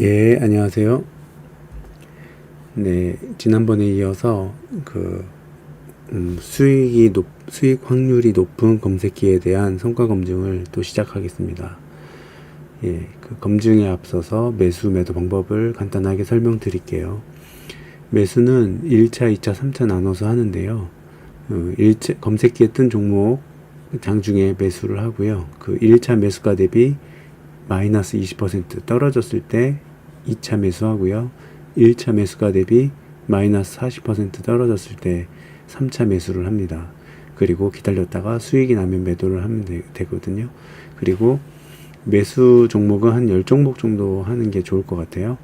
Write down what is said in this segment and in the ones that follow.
예, 안녕하세요. 네, 지난번에 이어서 그 음, 수익이 높, 수익 확률이 높은 검색기에 대한 성과 검증을 또 시작하겠습니다. 예, 그 검증에 앞서서 매수 매도 방법을 간단하게 설명드릴게요. 매수는 1차, 2차, 3차 나눠서 하는데요. 어, 1차, 검색기에 뜬 종목 장중에 매수를 하고요. 그 1차 매수가 대비 마이너스 20% 떨어졌을 때 2차 매수하고요. 1차 매수가 대비 마이너스 40% 떨어졌을 때 3차 매수를 합니다. 그리고 기다렸다가 수익이 나면 매도를 하면 되, 거든요 그리고 매수 종목은 한 10종목 정도 하는 게 좋을 것 같아요.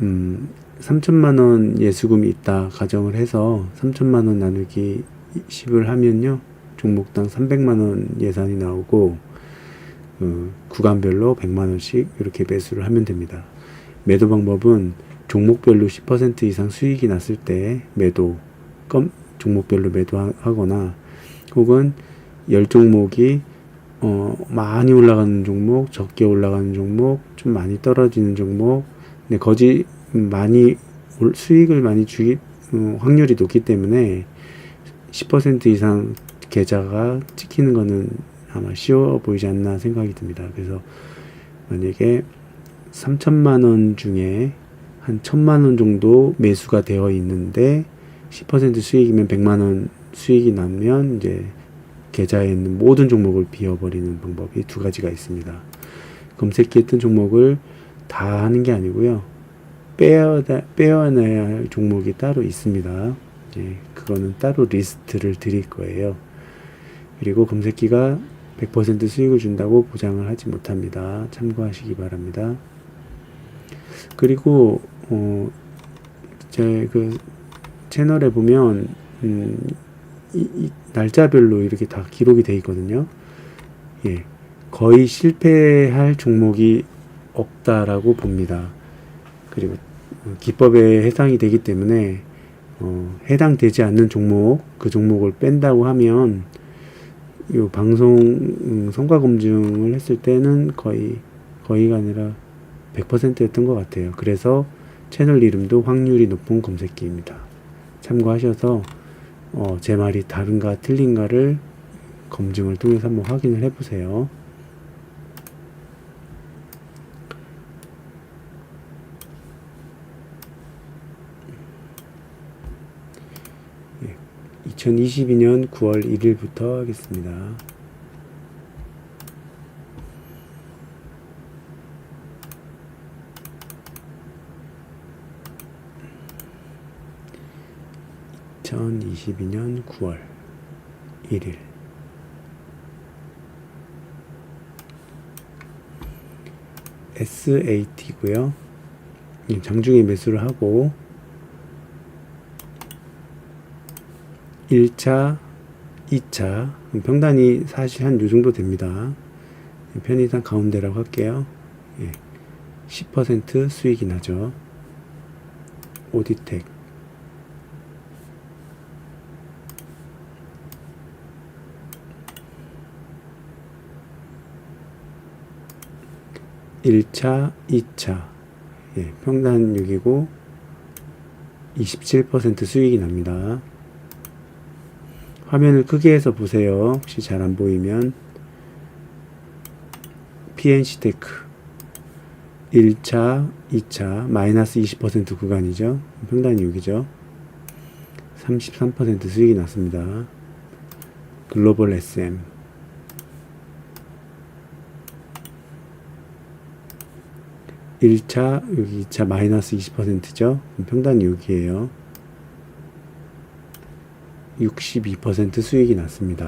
음, 3천만 원 예수금이 있다 가정을 해서 3천만 원 나누기 10을 하면요. 종목당 300만 원 예산이 나오고 그 구간별로 100만 원씩 이렇게 매수를 하면 됩니다. 매도 방법은 종목별로 10% 이상 수익이 났을 때 매도 껌 종목별로 매도하거나 혹은 10종목이 어 많이 올라가는 종목, 적게 올라가는 종목, 좀 많이 떨어지는 종목, 근데 거지 많이 수익을 많이 주기 어, 확률이 높기 때문에 10% 이상 계좌가 찍히는 거는 아마 쉬워 보이지 않나 생각이 듭니다. 그래서 만약에 3천만 원 중에 한 천만 원 정도 매수가 되어 있는데 10% 수익이면 100만 원 수익이 나면 이제 계좌에 있는 모든 종목을 비워버리는 방법이 두 가지가 있습니다. 뜬 종목을 다 하는 게 아니고요. 빼어, 빼어내야 할 종목이 따로 있습니다. 예, 그거는 따로 리스트를 드릴 거예요. 그리고 검색기가 100% 수익을 준다고 보장을 하지 못합니다. 참고하시기 바랍니다. 그리고 어, 제 그 채널에 보면 음, 이, 이 날짜별로 이렇게 다 기록이 돼 있거든요. 예, 거의 실패할 종목이 없다라고 봅니다. 그리고 기법에 해당이 되기 때문에 어, 해당되지 않는 종목 그 종목을 뺀다고 하면 요 방송 음, 성과 검증을 했을 때는 거의 거의가 아니라 100%였던 것 같아요. 그래서 채널 이름도 확률이 높은 검색기입니다. 참고하셔서 어, 제 말이 다른가 틀린가를 검증을 통해서 한번 확인을 해보세요. 2022년 9월 1일부터 하겠습니다. (2022년 9월 1일) SAT고요. 장중에 매수를 하고 1차, 2차 평단이 사실 한 요 정도 됩니다. 편의상 가운데라고 할게요. 예. 10% 수익이 나죠. 오디텍 1차, 2차 예, 평단 6이고 27% 수익이 납니다. 화면을 크게 해서 보세요. 혹시 잘 안 보이면 PNC 테크 1차, 2차 마이너스 20% 구간이죠. 평단이 6이죠. 33% 수익이 났습니다. 글로벌 SM 1차, 여기 2차 마이너스 20%죠. 평단이 6이에요. 62% 수익이 났습니다.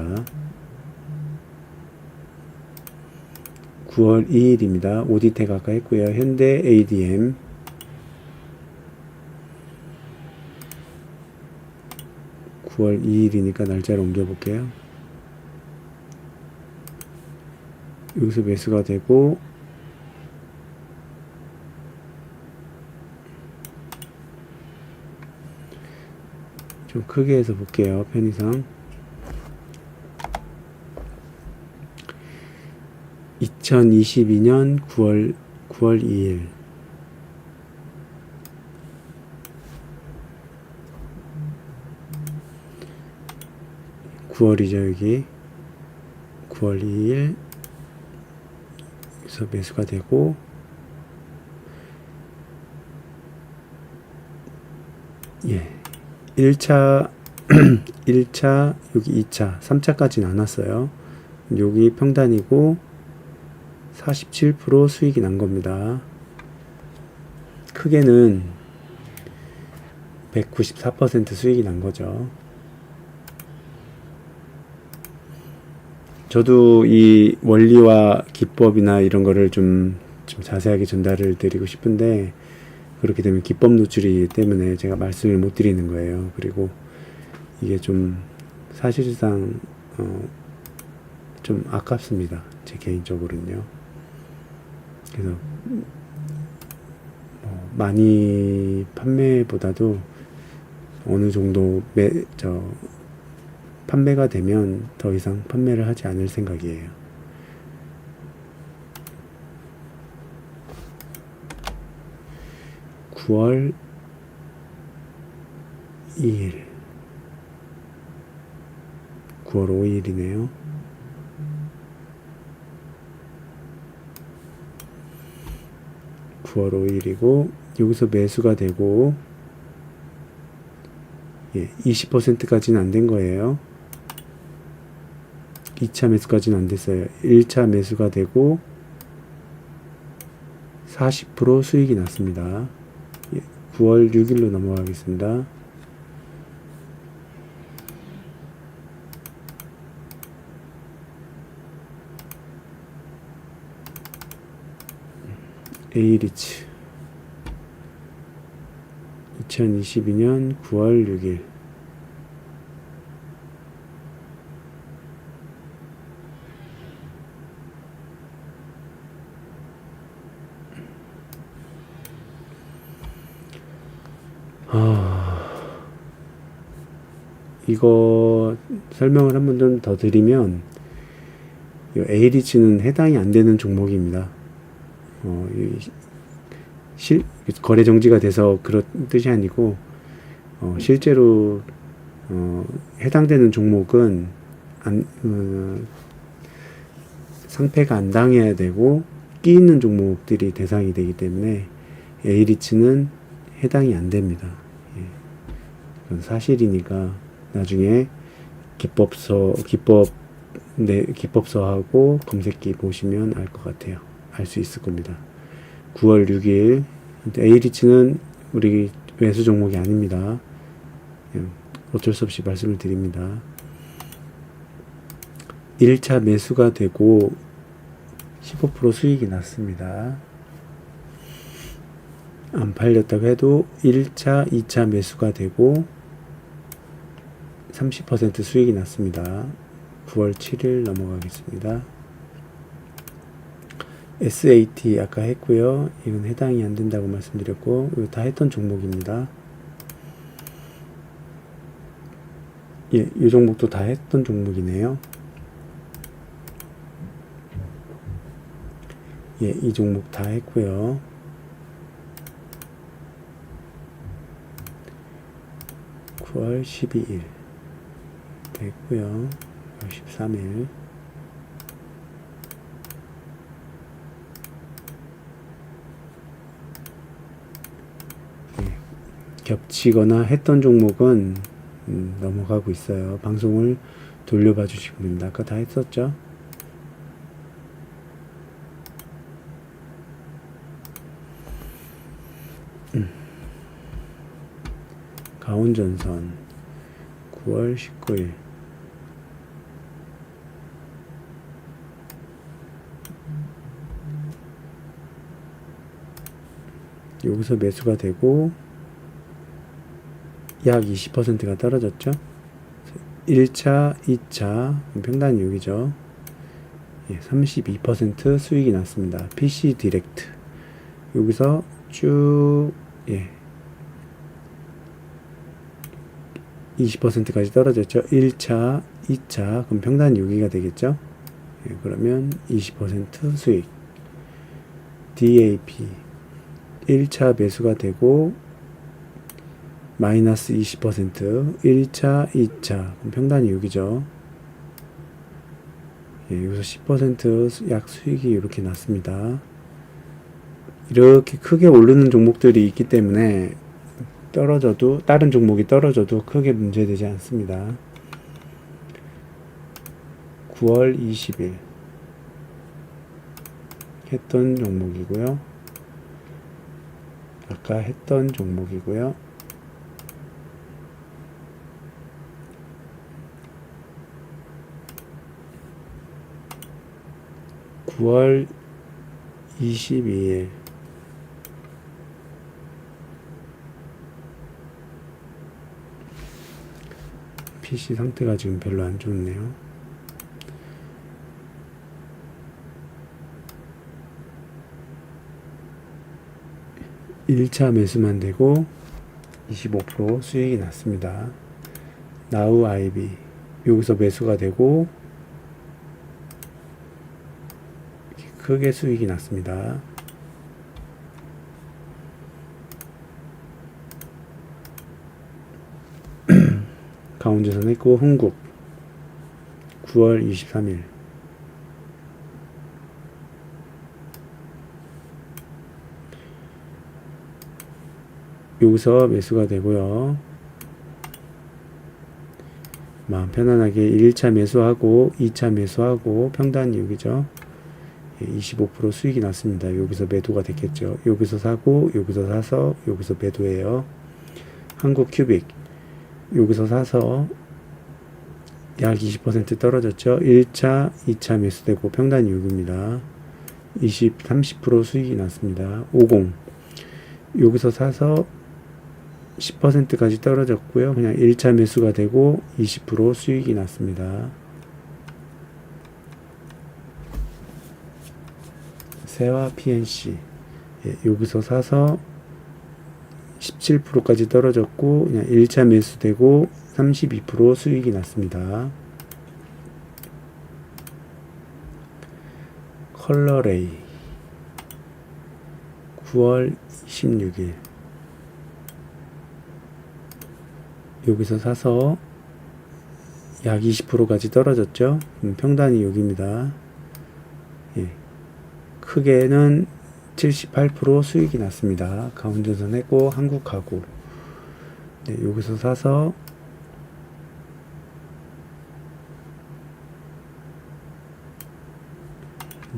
9월 2일입니다. 오디텍 아까 했고요. 현대 ADM 9월 2일이니까 날짜를 옮겨볼게요. 여기서 매수가 되고 좀 크게 해서 볼게요. 편의상. 2022년 9월 9월 2일 9월이죠 여기 9월 2일 그래서 매수가 되고 1차, 1차, 여기 2차, 3차까지는 안 왔어요. 여기 평단이고, 47% 수익이 난 겁니다. 크게는 194% 수익이 난 거죠. 저도 이 원리와 기법이나 이런 거를 좀, 좀 자세하게 전달을 드리고 싶은데, 그렇게 되면 기법 노출이기 때문에 제가 말씀을 못 드리는 거예요. 그리고 이게 좀 사실상, 어, 좀 아깝습니다. 제 개인적으로는요. 그래서, 뭐 많이 판매보다도 어느 정도 매, 저, 판매가 되면 더 이상 판매를 하지 않을 생각이에요. 구월 2일 9월 5일이네요. 구월 5일이고 여기서 매수가 되고 예, 20%까지는 안 된 거예요. 2차 매수까지는 안 됐어요. 1차 매수가 되고 40% 수익이 났습니다. 예, 9월 6일로 넘어가겠습니다. 에이리츠 2022년 9월 6일 이거 설명을 한 번 좀 더 드리면 이 에이리츠는 해당이 안 되는 종목입니다. 어, 이 실, 거래 정지가 돼서 그런 뜻이 아니고 어, 실제로 어, 해당되는 종목은 안, 어, 상패가 안 당해야 되고 끼 있는 종목들이 대상이 되기 때문에 에이리츠는 해당이 안 됩니다. 예. 사실이니까 나중에 기법서 기법 네 기법서하고 검색기 보시면 알 것 같아요. 알 수 있을 겁니다. 9월 6일 A리츠는 우리 외수 종목이 아닙니다. 예, 어쩔 수 없이 말씀을 드립니다. 1차 매수가 되고 15% 수익이 났습니다. 안 팔렸다고 해도 1차, 2차 매수가 되고 30% 수익이 났습니다. 9월 7일 넘어가겠습니다. SAT 아까 했고요. 이건 해당이 안 된다고 말씀드렸고 이거 다 했던 종목입니다. 예, 이 종목도 다 했던 종목이네요. 예, 이 종목 다 했고요. (9월 12일) 됐고요. 13일 네. 겹치거나 했던 종목은 음, 넘어가고 있어요. 방송을 돌려봐 주시면 됩니다. 아까 다 했었죠? 음. 가온전선 9월 19일 여기서 매수가 되고 약 20%가 떨어졌죠. 1차, 2차 평단이 여기죠. 예, 32% 수익이 났습니다. PC 디렉트 여기서 쭉 예, 20%까지 떨어졌죠. 1차, 2차 그럼 평단이 여기가 되겠죠. 예, 그러면 20% 수익 DAP 1차 매수가 되고 마이너스 20% 1차, 2차 그럼 평단이 여기죠. 예, 여기서 10%약 수익이 이렇게 났습니다. 이렇게 크게 오르는 종목들이 있기 때문에 떨어져도 다른 종목이 떨어져도 크게 문제되지 않습니다. 9월 20일 했던 종목이고요. 아까 했던 종목이고요. (9월 22일) PC 상태가 지금 별로 안 좋네요. (1차) 매수만 되고 (25%) 수익이 났습니다. 나우 아이비 여기서 매수가 되고 크게 수익이 났습니다. 강원도선 했고 흥국 9월 23일 여기서 매수가 되고요. 마음 편안하게 1차 매수하고 2차 매수하고 평단이 여기죠. 25% 수익이 났습니다. 여기서 매도가 됐겠죠. 여기서 사고 여기서 사서 여기서 매도해요. 한국 큐빅 여기서 사서 약 20% 떨어졌죠. 1차, 2차 매수되고 평단이 6입니다. 20, 30% 수익이 났습니다. 50 여기서 사서 10%까지 떨어졌고요. 그냥 1차 매수가 되고 20% 수익이 났습니다. 세와 PNC 예, 여기서 사서 17%까지 떨어졌고 그냥 1차 매수되고 32% 수익이 났습니다. 컬러레이 9월 26일 여기서 사서 약 20%까지 떨어졌죠. 음, 평단이 여기입니다. 예. 크게는 78% 수익이 났습니다. 가운데선 했고 한국 가구 네, 여기서 사서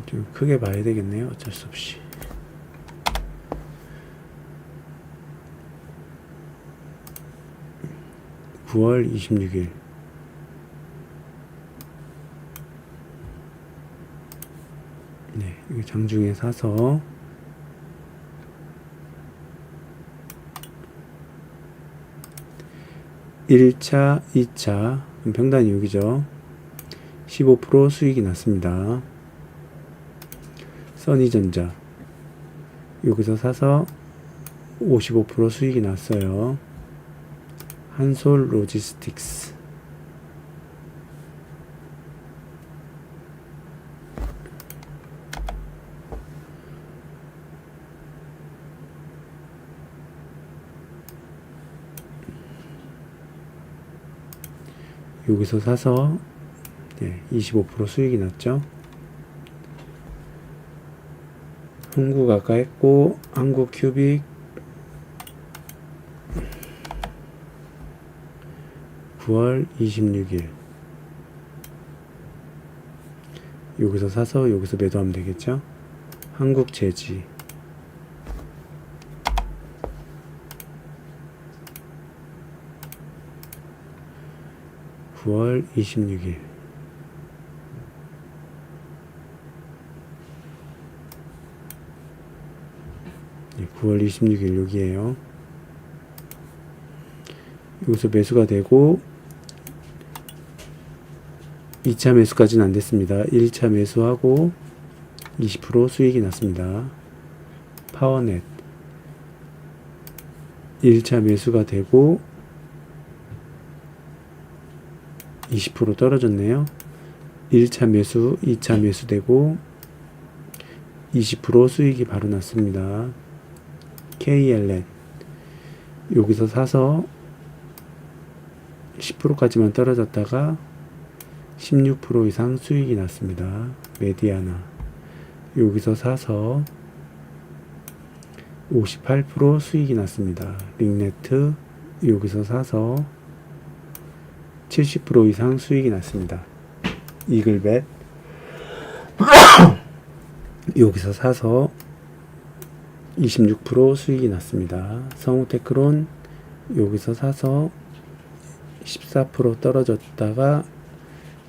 좀 크게 봐야 되겠네요. 어쩔 수 없이. (9월 26일) 네, 장중에 사서 1차, 2차 평단이 6이죠. 15% 수익이 났습니다. 써니전자 여기서 사서 55% 수익이 났어요. 한솔 로지스틱스 여기서 사서 네, 25% 수익이 났죠. 한국 아까 했고 한국 큐빅 9월 26일 여기서 사서 여기서 매도하면 되겠죠. 한국 제지 9월 26일 네, 9월 26일 여기에요. 여기서 매수가 되고 2차 매수까지는 안 됐습니다. 1차 매수하고 20% 수익이 났습니다. 파워넷 1차 매수가 되고 20% 떨어졌네요. 1차 매수, 2차 매수되고 20% 수익이 바로 났습니다. KLN 여기서 사서 10%까지만 떨어졌다가 16% 이상 수익이 났습니다. 메디아나 여기서 사서 58% 수익이 났습니다. 링네트 여기서 사서 70% 이상 수익이 났습니다. 이글벳 여기서 사서 26% 수익이 났습니다. 성우테크론 여기서 사서 14% 떨어졌다가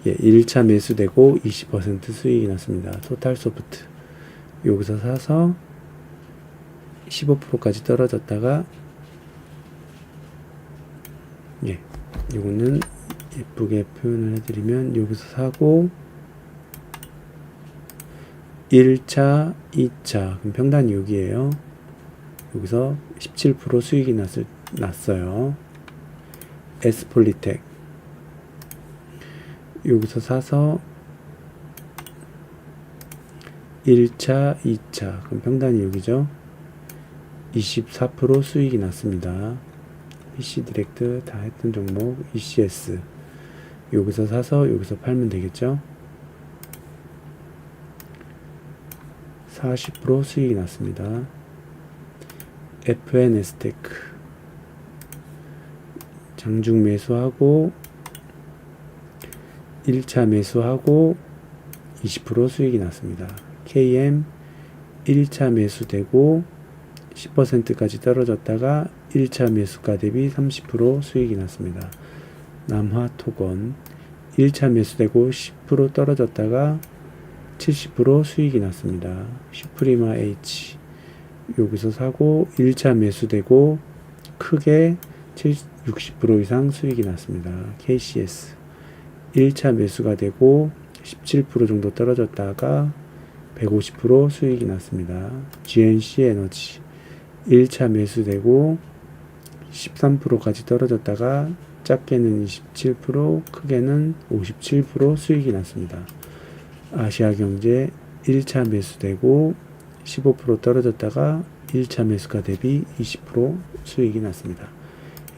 예, 1차 매수되고 20% 수익이 났습니다. 토탈 소프트 여기서 사서 15%까지 떨어졌다가 예, 요거는 예쁘게 표현을 해드리면 여기서 사고 1차, 2차 그럼 평단이 여기에요. 여기서 17% 수익이 났을, 났어요. 에스폴리텍 여기서 사서 1차, 2차 그럼 평단이 여기죠. 24% 수익이 났습니다. PC 디렉트 다 했던 종목 ECS 여기서 사서 여기서 팔면 되겠죠. 40% 수익이 났습니다. FN 에스테크 장중 매수하고 1차 매수하고 20% 수익이 났습니다. KM 1차 매수되고 10%까지 떨어졌다가 1차 매수가 대비 30% 수익이 났습니다. 남화토건 1차 매수되고 10% 떨어졌다가 70% 수익이 났습니다. 슈프리마 H 여기서 사고 1차 매수되고 크게 60% 이상 수익이 났습니다. KCS 1차 매수가 되고 17% 정도 떨어졌다가 150% 수익이 났습니다. GNC 에너지 1차 매수되고 13%까지 떨어졌다가 작게는 27%, 크게는 57% 수익이 났습니다. 아시아 경제 1차 매수되고 15% 떨어졌다가 1차 매수가 대비 20% 수익이 났습니다.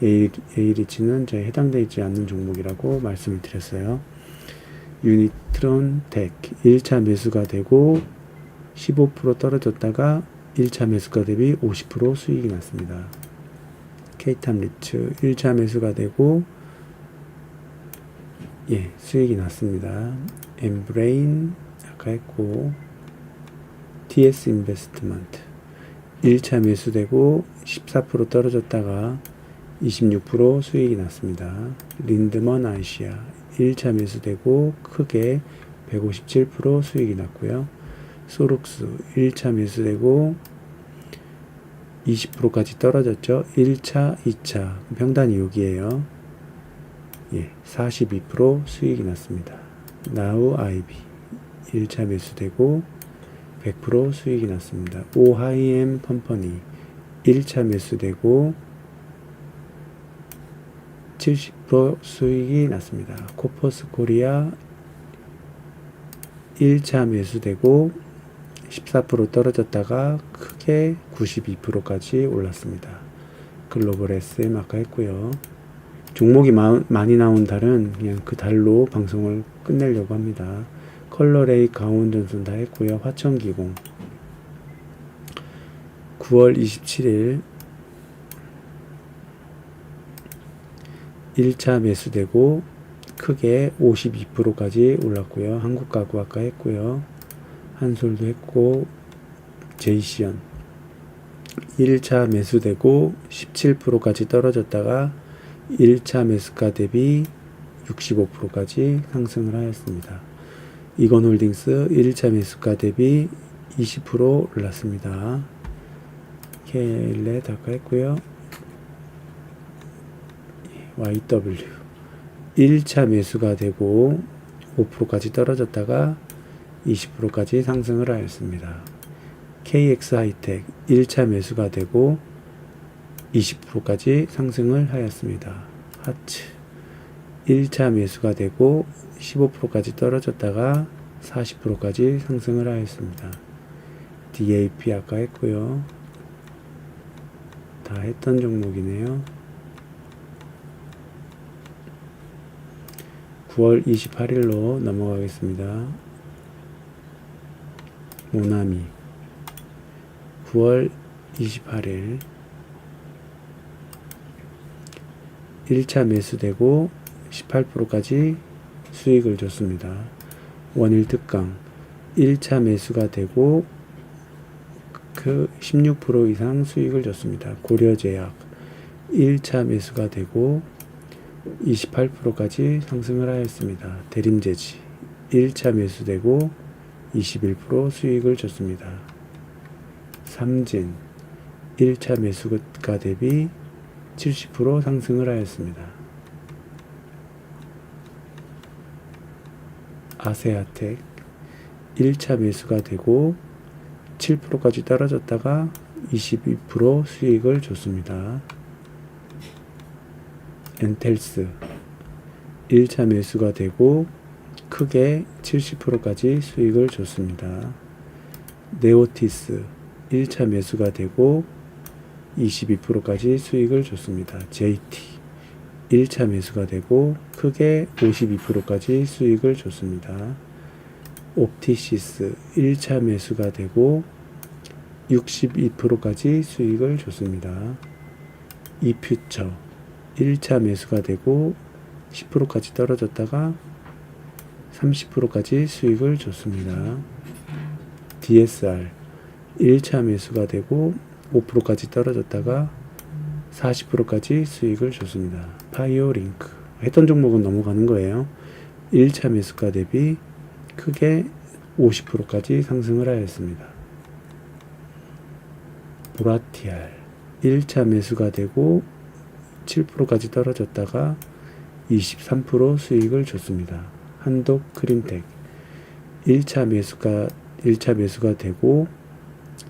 A리치는 저희 해당되지 않는 종목이라고 말씀을 드렸어요. 유니트론 텍 1차 매수가 되고 15% 떨어졌다가 1차 매수가 대비 50% 수익이 났습니다. 케이탐 리츠 1차 매수가 되고 예, 수익이 났습니다. 엠브레인 아까 했고 TS 인베스트먼트 1차 매수되고 14% 떨어졌다가 26% 수익이 났습니다. 린드먼 아시아 1차 매수되고 크게 157% 수익이 났고요. 소룩스 1차 매수되고 20%까지 떨어졌죠. 1차, 2차 평단이 여기에요. 예, 42% 수익이 났습니다. 나우 아이비 1차 매수되고 100% 수익이 났습니다. 오하이엠 컴퍼니 1차 매수되고 70% 수익이 났습니다. 코퍼스 코리아 1차 매수되고 14% 떨어졌다가 크게 92%까지 올랐습니다. 글로벌 SM 아까 했고요. 종목이 마, 많이 나온 달은 그냥 그 달로 방송을 끝내려고 합니다. 컬러레이 강원전선 다 했고요. 화천기공 9월 27일 1차 매수되고 크게 52%까지 올랐고요. 한국가구 아까 했고요. 한솔도 했고 제이시언 1차 매수되고 17%까지 떨어졌다가 1차 매수가 대비 65%까지 상승을 하였습니다. 이건홀딩스 1차 매수가 대비 20% 올랐습니다. KL렛 아까 했고요. YW 1차 매수가 되고 5%까지 떨어졌다가 20%까지 상승을 하였습니다. KX 하이텍 1차 매수가 되고 20%까지 상승을 하였습니다. 하츠 1차 매수가 되고 15%까지 떨어졌다가 40%까지 상승을 하였습니다. DAP 아까 했고요. 다 했던 종목이네요. 9월 28일로 넘어가겠습니다. 모나미 9월 28일 1차 매수되고 18%까지 수익을 줬습니다. 원일 특강 1차 매수가 되고 그 16% 이상 수익을 줬습니다. 고려제약 1차 매수가 되고 28%까지 상승을 하였습니다. 대림제지 1차 매수되고 21% 수익을 줬습니다. 삼진 1차 매수가 대비 70% 상승을 하였습니다. 아세아텍 1차 매수가 되고 7%까지 떨어졌다가 22% 수익을 줬습니다. 엔텔스 1차 매수가 되고 크게 70%까지 수익을 줬습니다. 네오티스 1차 매수가 되고 22%까지 수익을 줬습니다. JT 1차 매수가 되고 크게 52%까지 수익을 줬습니다. 옵티시스 1차 매수가 되고 62%까지 수익을 줬습니다. 이퓨처 1차 매수가 되고 10%까지 떨어졌다가 30%까지 수익을 줬습니다. DSR 1차 매수가 되고 5%까지 떨어졌다가 40%까지 수익을 줬습니다. 파이오 링크 했던 종목은 넘어가는 거예요. 1차 매수가 대비 크게 50%까지 상승을 하였습니다. 보라티알 1차 매수가 되고 7%까지 떨어졌다가 23% 수익을 줬습니다. 한독 크림텍 1차 매수가 1차 매수가 되고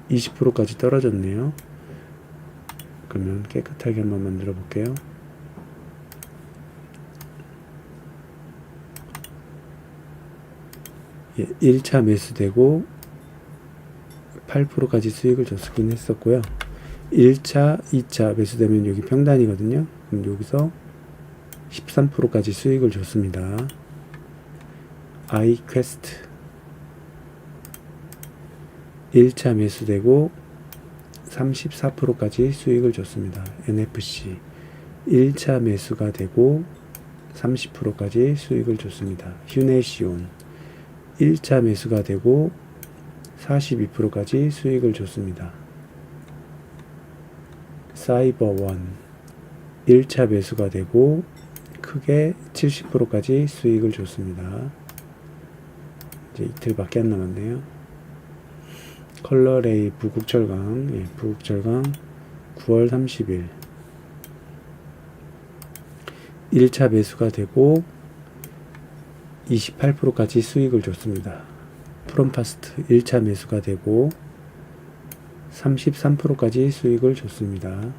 20%까지 떨어졌네요. 그러면 깨끗하게 한번 만들어 볼게요. 예, 1차 매수되고 8%까지 수익을 줬긴 했었고요. 1차, 2차 매수되면 여기 평단이거든요. 그럼 여기서 13%까지 수익을 줬습니다. 아이퀘스트 1차 매수되고 34%까지 수익을 줬습니다. NFC 1차 매수가 되고 30%까지 수익을 줬습니다. 휴네시온 1차 매수가 되고 42%까지 수익을 줬습니다. 사이버원 1차 매수가 되고 크게 70%까지 수익을 줬습니다. 이제 이틀밖에 안 남았네요. 컬러레이 부국철강, 예, 부국철강 9월 30일 1차 매수가 되고 28%까지 수익을 줬습니다. 프롬파스트 1차 매수가 되고 33%까지 수익을 줬습니다.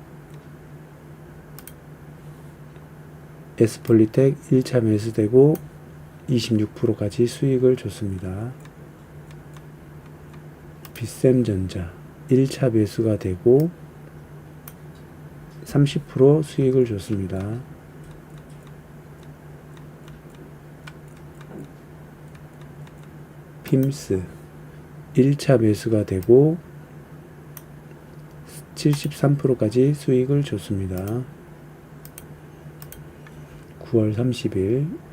에스폴리텍 1차 매수되고 26%까지 수익을 줬습니다. 비셈전자 1차 매수가 되고 30% 수익을 줬습니다. 핌스 1차 매수가 되고 73%까지 수익을 줬습니다. 9월 30일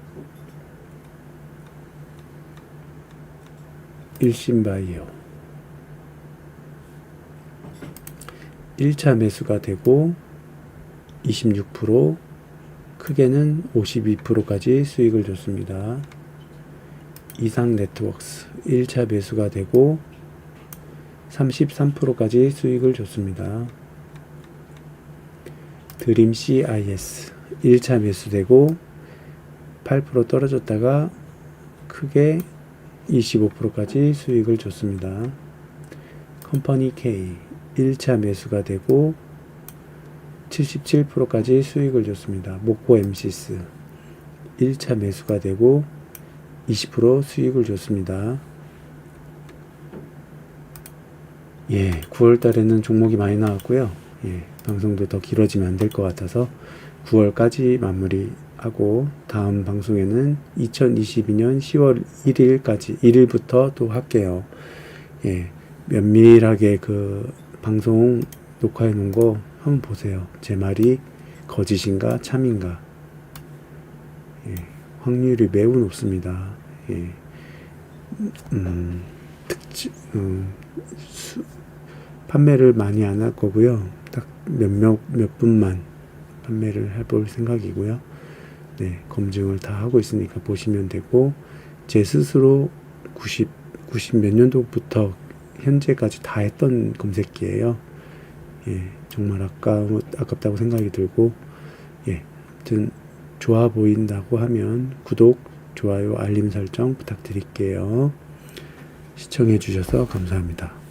일신바이오 1차 매수가 되고 26% 크게는 52%까지 수익을 줬습니다. 이상 네트워크스 1차 매수가 되고 33%까지 수익을 줬습니다. 드림 CIS 1차 매수되고 8% 떨어졌다가 크게 25%까지 수익을 줬습니다. 컴퍼니 K 1차 매수가 되고 77%까지 수익을 줬습니다. 목포 MC스 1차 매수가 되고 20% 수익을 줬습니다. 예, 9월 달에는 종목이 많이 나왔고요. 예, 방송도 더 길어지면 안 될 것 같아서 9월까지 마무리 하고 다음 방송에는 2022년 10월 1일까지 1일부터 또 할게요. 예, 면밀하게 그 방송 녹화해 놓은 거 한번 보세요. 제 말이 거짓인가 참인가. 예, 확률이 매우 높습니다. 예, 음, 특지, 음, 수, 판매를 많이 안 할 거고요. 딱 몇몇 몇 분만 판매를 해볼 생각이고요. 네, 검증을 다 하고 있으니까 보시면 되고 제 스스로 90 90 몇 년도부터 현재까지 다 했던 검색기예요. 예, 정말 아까 아깝다고 생각이 들고 예, 아무튼 좋아 보인다고 하면 구독, 좋아요, 알림 설정 부탁드릴게요. 시청해 주셔서 감사합니다.